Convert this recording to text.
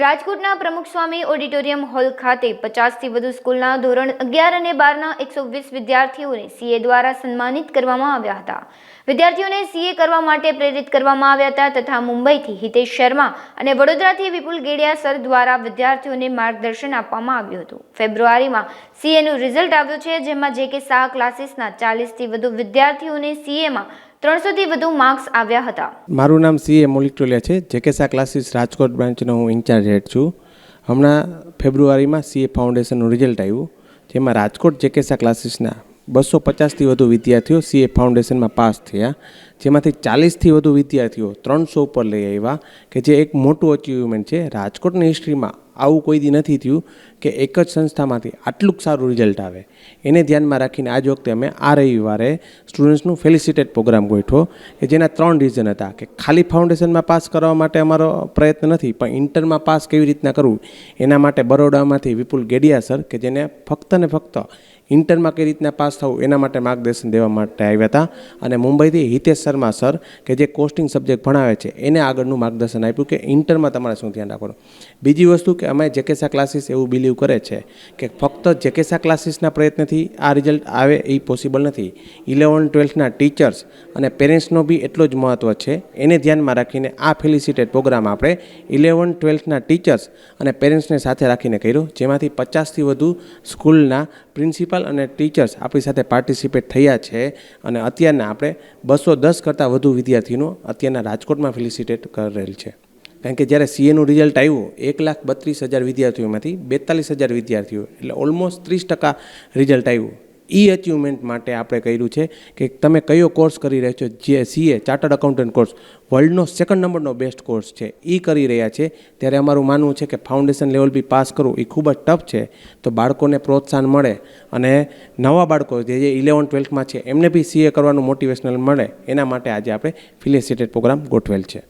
રાજકોટના પ્રમુખ સ્વામી auditorium hall ખાતે પચાસથી વધુ સ્કૂલના ધોરણ અગિયાર અને બારના એકસો વીસ વિદ્યાર્થીઓને સીએ દ્વારા સન્માનિત કરવામાં આવ્યા હતા. વિદ્યાર્થીઓને સીએ કરવા માટે પ્રેરિત કરવામાં આવ્યા હતા તથા મુંબઈથી હિતેશ શર્મા અને વડોદરાથી વિપુલ ગેડિયા સર દ્વારા વિદ્યાર્થીઓને માર્ગદર્શન આપવામાં આવ્યું હતું. ફેબ્રુઆરીમાં સીએનું રિઝલ્ટ આવ્યું છે, જેમાં જે કે શાહ ક્લાસીસના ચાલીસથી વધુ વિદ્યાર્થીઓને સીએમાં ત્રણસોથી વધુ માર્ક્સ આવ્યા હતા. મારું નામ સી એ મોલિક ટોલિયા છે જેકેસા ક્લાસીસ રાજકોટ બ્રાન્ચનો હું ઇન્ચાર્જ હેડ છું. હમણાં ફેબ્રુઆરીમાં સીએ ફાઉન્ડેશનનું રિઝલ્ટ આવ્યું, જેમાં રાજકોટ જેકેસા ક્લાસીસના બસો પચાસથી વધુ વિદ્યાર્થીઓ સીએ ફાઉન્ડેશનમાં પાસ થયા, જેમાંથી ચાલીસથી વધુ વિદ્યાર્થીઓ ત્રણસો ઉપર લઈ આવ્યા, કે જે એક મોટું અચીવમેન્ટ છે. રાજકોટની હિસ્ટ્રીમાં આવું કોઈ દી નથી થયું કે એક જ સંસ્થામાંથી આટલું સારું રિઝલ્ટ આવે. એને ધ્યાનમાં રાખીને આજ વખતે અમે આ રવિવારે સ્ટુડન્ટ્સનું ફેલિસિટેટ પ્રોગ્રામ ગોઠવો, કે જેના ત્રણ રીઝન હતા, કે ખાલી ફાઉન્ડેશનમાં પાસ કરવા માટે અમારો પ્રયત્ન નથી, પણ ઇન્ટરમાં પાસ કેવી રીતના કરવું? એના માટે બરોડામાંથી વિપુલ ગેડિયા સર કે જેને ફક્ત ને ફક્ત ઇન્ટરમાં કઈ રીતના પાસ થવું એના માટે માર્ગદર્શન દેવા માટે આવ્યા હતા. અને મુંબઈથી હિતેશ શર્મા સર, કે જે કોસ્ટિંગ સબ્જેક્ટ ભણાવે છે, એને આગળનું માર્ગદર્શન આપ્યું કે ઇન્ટરમાં તમારે શું ધ્યાન રાખવાનું. બીજી વસ્તુ કે અમે જેકેસા ક્લાસીસ એવું બિલીવ કરે છે કે ફક્ત જેકેસા ક્લાસીસના પ્રયત્નથી આ રિઝલ્ટ આવે એ પોસિબલ નથી. ઇલેવન ટ્વેલ્થના ટીચર્સ અને પેરેન્ટ્સનો બી એટલો જ મહત્ત્વ છે. એને ધ્યાનમાં રાખીને આ ફેલિસિટેડ પ્રોગ્રામ આપણે ઇલેવન ટ્વેલ્થના ટીચર્સ અને પેરેન્ટ્સને સાથે રાખીને કર્યો, જેમાંથી પચાસથી વધુ સ્કૂલના પ્રિન્સિપાલ અને ટીચર્સ આપણી સાથે પાર્ટિસિપેટ થયા છે અને અત્યારના આપણે બસો દસ કરતાં વધુ વિદ્યાર્થીનો અત્યારના રાજકોટમાં ફેલિસિટેટ કરેલ છે. કારણ કે જ્યારે સીએનું રિઝલ્ટ આવ્યું, એક લાખ બત્રીસ હજાર વિદ્યાર્થીઓમાંથી બેતાલીસ હજાર વિદ્યાર્થીઓ, એટલે ઓલમોસ્ટ ત્રીસ ટકા રિઝલ્ટ આવ્યું. એ અચિવમેન્ટ માટે આપણે કર્યું છે કે તમે કયો કોર્સ કરી રહ્યા છો? જે સીએ ચાર્ટર્ડ એકાઉન્ટન્ટ કોર્સ વર્લ્ડનો સેકન્ડ નંબરનો બેસ્ટ કોર્સ છે. એ કરી રહ્યા છે. ત્યારે અમારું માનવું છે કે ફાઉન્ડેશન લેવલ બી પાસ કરવું એ ખૂબ જ ટફ છે. તો બાળકોને પ્રોત્સાહન મળે અને નવા બાળકો જે જે ઇલેવન ટ્વેલ્થમાં છે, એમને બી સીએ કરવાનું મોટિવેશનલ મળે. એના માટે આજે આપણે ફિલિસિટેડ પ્રોગ્રામ ગોઠવેલ છે.